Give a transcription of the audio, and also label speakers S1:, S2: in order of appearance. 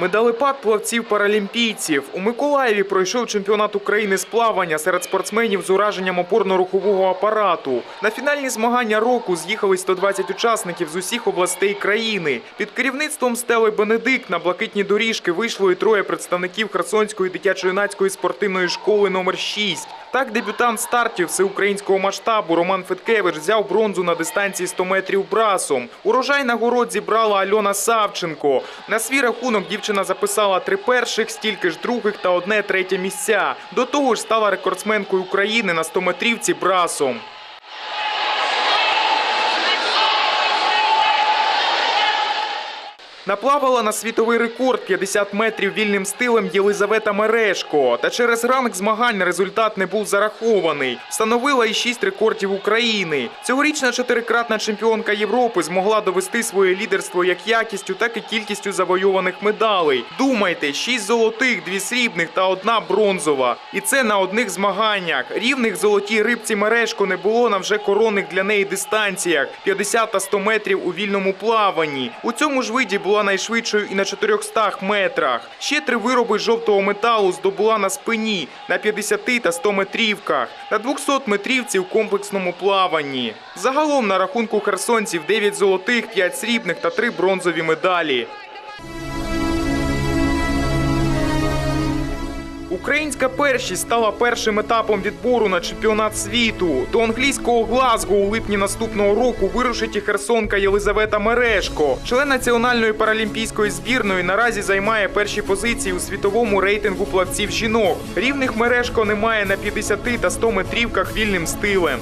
S1: Медалепад плавців-паралімпійців. У Миколаєві пройшов чемпіонат України з плавання серед спортсменів з ураженням опорно-рухового апарату. На фінальні змагання року з'їхали 120 учасників з усіх областей країни. Під керівництвом Стели Бенедикт на блакитні доріжки вийшло і троє представників Херсонської дитячо-юнацької спортивної школи номер 6. Так, дебютант стартів всеукраїнського масштабу Роман Феткевич взяв бронзу на дистанції 100 метрів брасом. Урожай нагород зібрала Альона Савченко. На свій рахунок дівчина записала три перших, стільки ж других та одне третє місця. До того ж стала рекордсменкою України на 100 метрівці брасом. Наплавала на світовий рекорд 50 метрів вільним стилем Єлизавета Мерешко. Та через ранок змагань результат не був зарахований. Встановила і 6 рекордів України. Цьогорічна чотирикратна чемпіонка Європи змогла довести своє лідерство як якістю, так і кількістю завойованих медалей. Думайте, 6 золотих, 2 срібних та одна бронзова. І це на одних змаганнях. Рівних золотій рибці Мерешко не було на вже коронних для неї дистанціях 50 та 100 метрів у вільному плаванні. У цьому ж виді була найшвидшою і на 400 метрах. Ще три вироби жовтого металу здобула на спині на 50 та 100 метрівках, на 200 метрівці у комплексному плаванні. Загалом на рахунку херсонців 9 золотих, 5 срібних та 3 бронзові медалі. Українська першість стала першим етапом відбору на чемпіонат світу. До англійського Глазго у липні наступного року вирушить і херсонка Єлизавета Мерешко. Член національної паралімпійської збірної наразі займає перші позиції у світовому рейтингу плавців жінок. Рівних мережко немає на 50 та 100 метрівках вільним стилем.